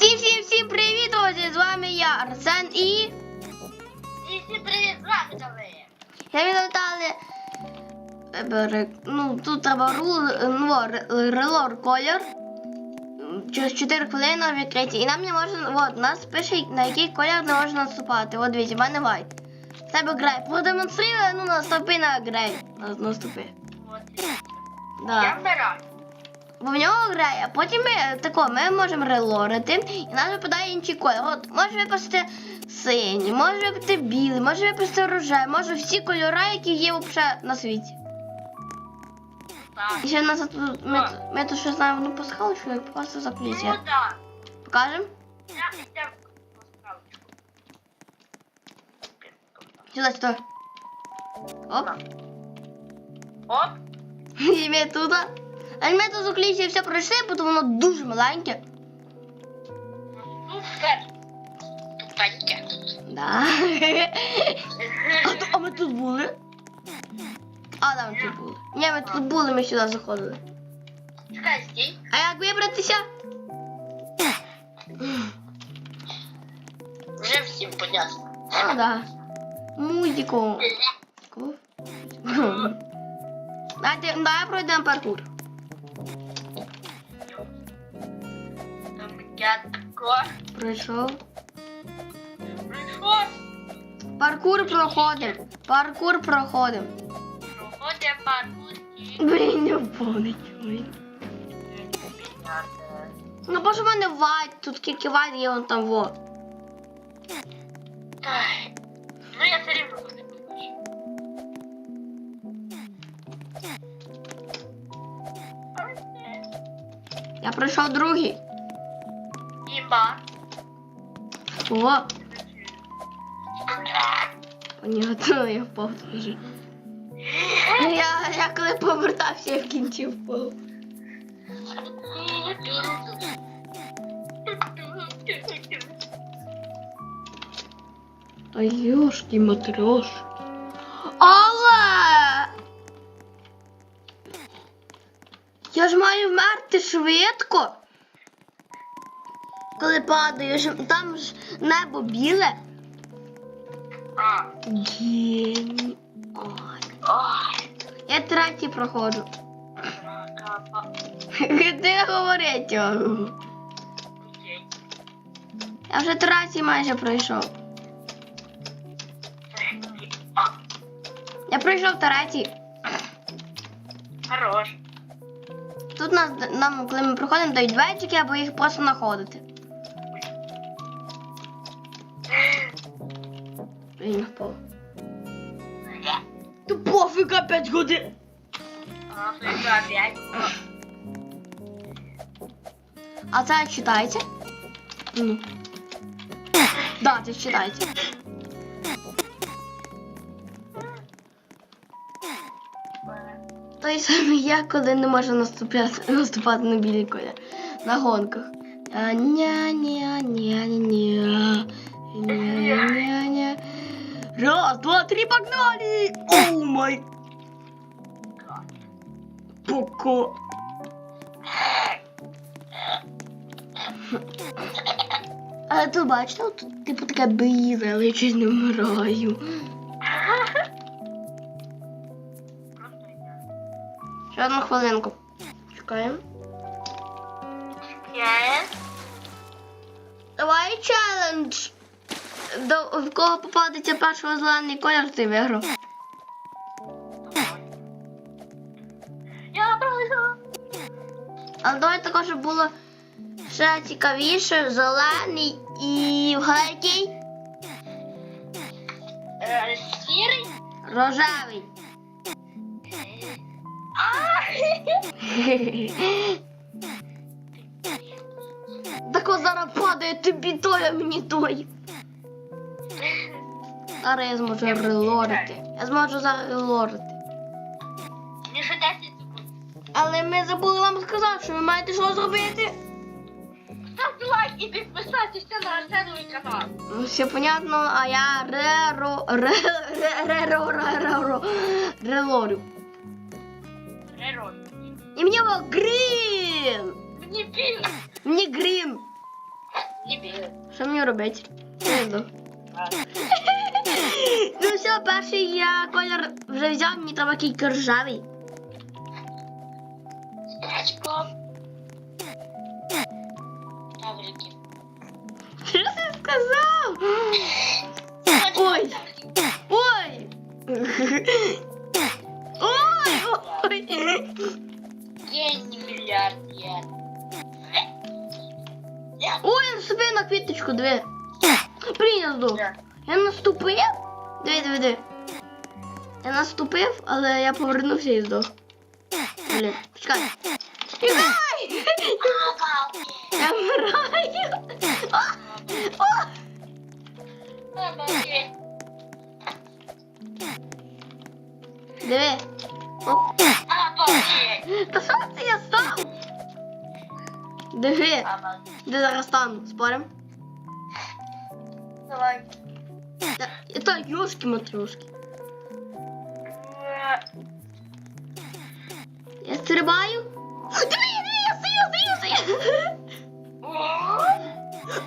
Всім всім всім привіт, друзі! З вами я, Арсен і. І всі привіт, з вами Давид. Я відлетали. Ну, тут треба рул, ну, релор колір. Через 4 хвилини відкриті. І нам не можна. От, нас пише, на який колір не можна наступати. От дивіться, в мене вайт. Тебе грей. Продемонструй, ну наступи на грей. Наступи. От. Да. Я вмираю. Бо в нього грає, а потім ми тако, ми можемо релорити, і нам випадає інший колір. От може випасти синій, може випасти білий, може випасти рожевий, може всі кольори, які є взагалі на світі. Так. І ще нас тут ми, ми тут ще знаємо одну пасхалочку, як попасти в Ну так. Покажемо? Я я поставочку. Сюди, сюди. Оп. Оп. І ми тут. А ми тут закліття все пройшли, бо воно дуже маленьке. Да. А, то- а ми тут були? А, да, ми тут були. Ні, ми тут були, ми сюди заходили. Чекай, стій. А як вибратися? Вже всім понятно. А, да. Музику. Ку. Дайте, давай пройдемо паркур. Тако. Пройшов. Прийшов. Паркур проходимо. Паркур проходимо. Проходить паркур. Блін, не чую. Ну, боже, в мене вайт, тут скільки вайт є вон там во. Ну я все рівно покажу. Я пройшов другий. Іба. О, понятно, я впав теж. Я, я коли повертався, я в кінці впав. Та йошки матрьош. Але я ж маю вмерти швидко. Коли падаю, там ж небо біле. А. Гені. Ой. Я третій проходжу. Де говорить? його? Я вже третій майже пройшов. Я пройшов третій. Хорош. Тут нас нам, коли ми проходимо, дають двері, або їх просто знаходити. Блін, впав. То пофіга 5 годин. Африка опять. А це читається? Ну. Да, це читається. Той самий я, коли не можу наступати, наступати на білі коля. На гонках. А, ня ня ня ня ня ня ня Раз, два, три, погнали! Оу май! Поко. А тут бачите, тут типу таке біле, але я чуть не вмираю. Ще одну хвилинку. Чекаємо. Є. Давай челендж. До, в кого попадеться першого зелений колір, ти виграв. Я пройшов. Але давай також було ще цікавіше, зелений і який? Е, Сірий. Рожевий. Так зараз падає тобі той, а мені той. Зараз я зможу релорити. Я зможу зараз релорити. Мені ще 10 секунд. Але ми забули вам сказати, що ви маєте що зробити. Ставте лайк і підписайтеся на Арсеновий канал. Ну, все понятно, а я реро, ре, ре, реро, реро, релорю. Герой. І мені його грін. Мені білий. Мені грін. Що мені робити? Я йду. Ну все, перший я колір вже взяв, мені треба кілька ржавий. Спачком. Таврики. Що ти сказав? Ой. Ой! Ой! Ой! Гений миллиард я. Я. Ой, я наступив на квіточку, диви. Прийнято. Я наступив. Диви, диви, диви. Я наступив, але я повернувся і здох. Блін, чекай. Чекай! Я вмираю. О! Диви. О, Та що це я став? Диви. Де зараз стану? Спорим? Давай. Та- Та юшки матрешки. Я стрибаю. Диви, я стою, стою, стою.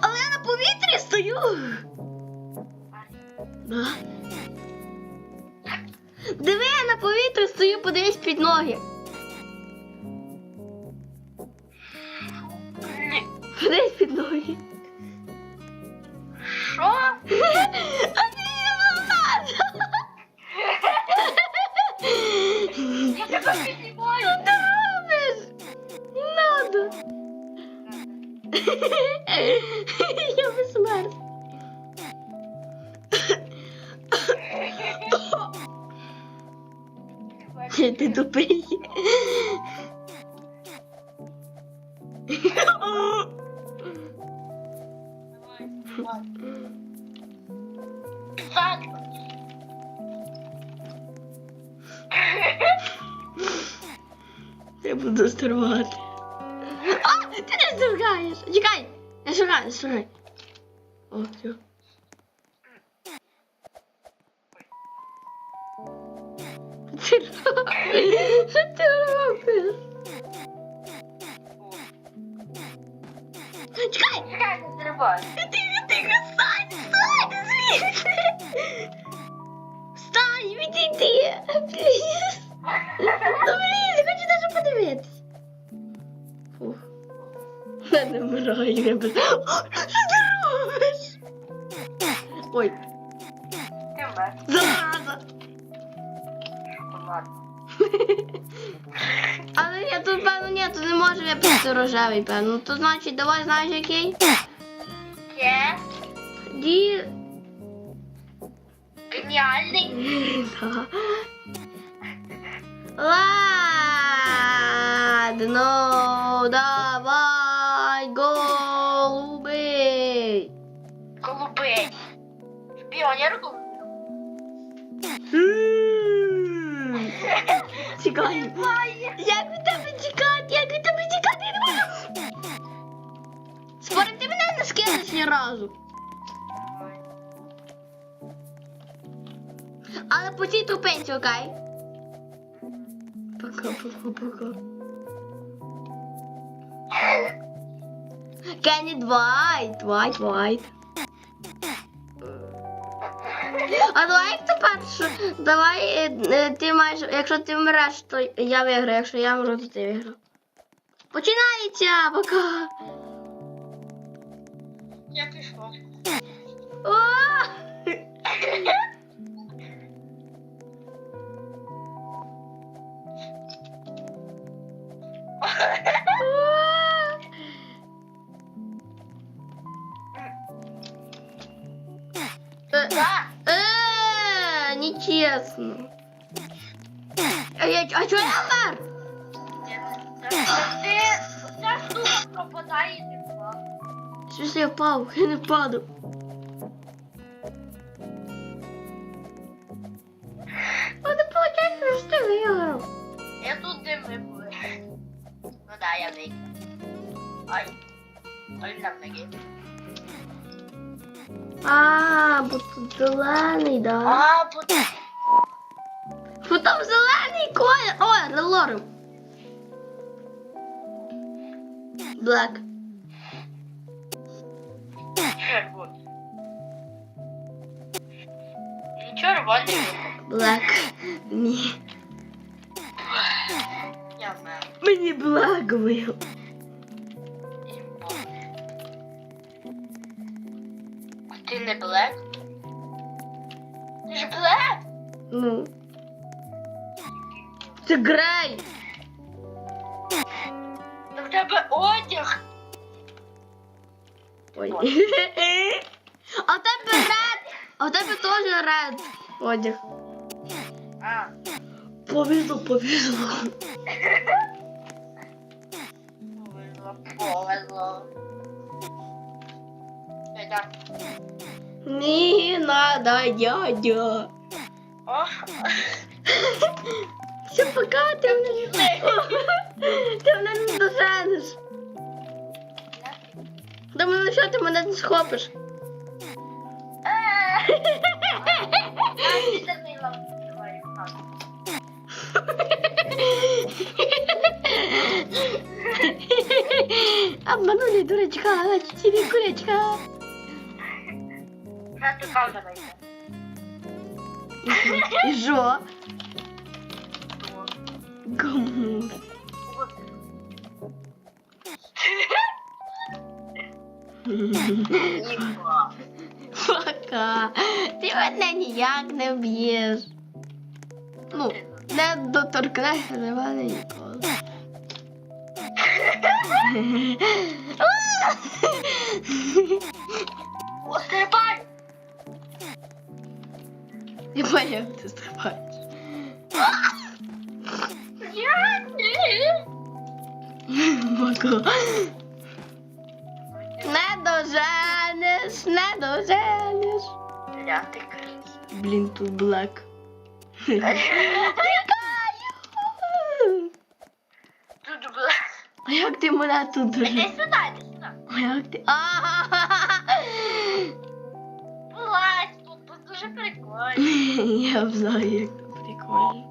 Але я на повітрі стою. Диви, я на повітрі стою, подивись під ноги. Подивись під ноги. Ти тупий. Так. Я буду стрибати. А, ти не стрибаєш. Чекай. Я шукаю, шукай. О, все. Що ти робиш? Що ти робиш? Чекай! Чекай, не стрибай. Ти, ти, встань, встань звідси! Встань, відійди! Пліз! Ну, блін, я хочу даже подивитись. Фух. Я не вмираю, я без... Що ти робиш? Ой, зараза! Шоколад. Але я тут, певно, ні, тут не можу випустити рожевий, певно. То значить, давай, знаєш, який? Є. Ді... Геніальний. Да. Ладно, давай, голубый. Голубий. Піонер голубий. М. Як від тебе тікати? Як від тебе тікати? Я не можу. Спорим, ти мене не скинеш ні разу. Але по цій тупенці, окей? Пока, пока, пока. Кенні Двайт, Двайт, Двайт. А давай тепер що? Давай е, е, ти маєш, якщо ти вмреш, то я виграю, якщо я вмру, то ти виграв. Починається, пока. Я пішов. О! Е, Да. Е, нечесно. А я, а чого я вмер? Ти ця штука впав. Щось я впав, я не впаду. А не виходить, що ти виграв. Я тут де ми були. Ну да, я виграв. Ай. Ой, там ноги. А, бо тут зелений, да. А, бо Бо там зелений колір. Ой, релором. Блек. Червоний. Ну, червоний. Блек. Ні. Я знаю. Мені блек вив. Не блек? Ти ж блек? Ну. Це грей. Та в тебе одяг. Ой. А в тебе ред. А в тебе теж ред. Одяг. А. Повезло, повезло. Повезло, повезло. Дядя. Не надо, дядя. О, Все, пока, ти мене не Ти мене не доженеш. Думаю, ну що ти мене не схопиш? Обманули дурачка, чотири курячка. Вже ти правда вийде. І що? Гамур. Пока. Ти мене ніяк не вб'єш. Ну, не доторкнешся до мене ніколи. О, поняв, як ти стрибаєш. Я ні. Пока. Не доженеш, не доженеш. Ля, ти крис. Блін, тут блек. Тут блек. А як ти мене тут Іди доженеш? сюди, іди сюди. А як ти. А! Дуже прикольно. Я знаю, як це прикольно.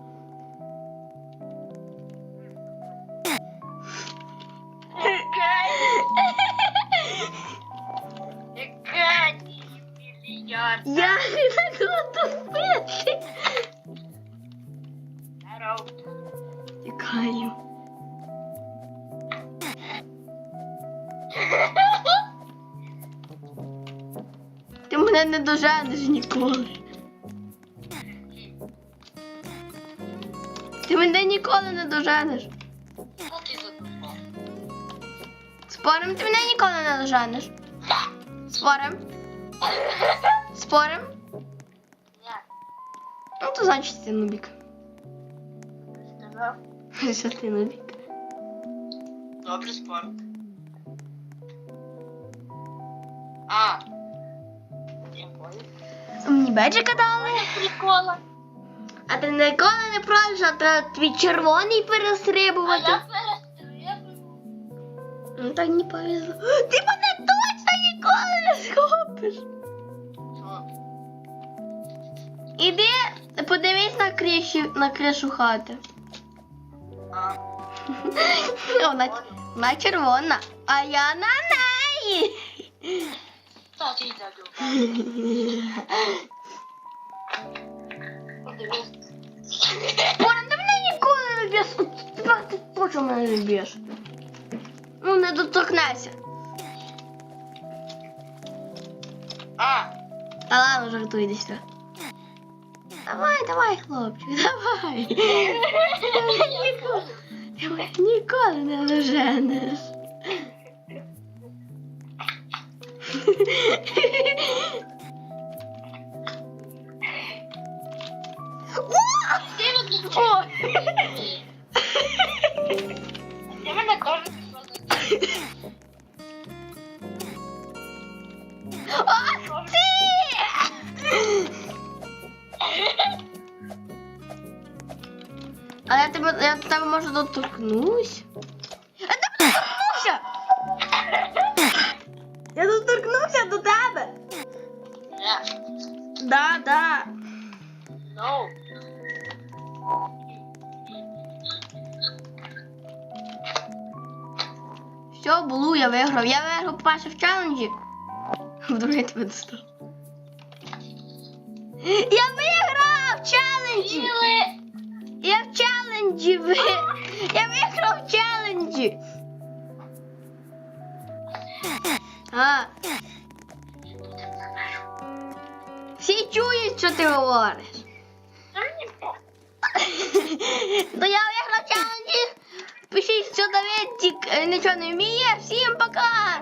Яка. Я не буду пити. Здоров. Тікаю. Мене не доженеш ніколи. Ти мене ніколи не доженеш. Спорим, ти мене ніколи не доженеш. Спорим. Спорим. Ну, то значить ти нубік. Що ти нубік? Добре спорт. А. Мені беджика дали. Прикола. А ти ніколи не пройдеш, а треба твій червоний А перестрибувати. я. Ну так не повезло. Ти мене точно ніколи не схопиш. Що? Іди, подивись на кришу, на кришу хати. А. Вона, вона червона, а я на неї. Та ти задумав. Подивись. Боже, ти мене ніколи не б'єш. От Тепер ти точно мене не б'єш. Ну, не доторкнешся. А. Та ладно, жартуй десь сюди. Давай, давай, хлопчик, давай. Ти мене ніколи, ти мене ніколи не доженеш. О! Ти мене теж. Ах ти! А я тебе, я тебе може доторкнусь? Я до тебе доторкнувся! Я доторкнувся до тебе! Ні. Да, да. No. Все, було, я виграв. Я виграв перше в челенджі. Вдруг я тебе достав. Я виграв челенджі! Біли! Я в челенджі. Я виграв в челенджі! А, всі чують, що ти говориш. То я виграв челенджі. Пишіть, що Давидчик е, нічого не вміє. Всім пока!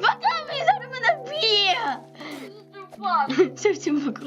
Пока, він зараз мене вб'є! Все, всім пока.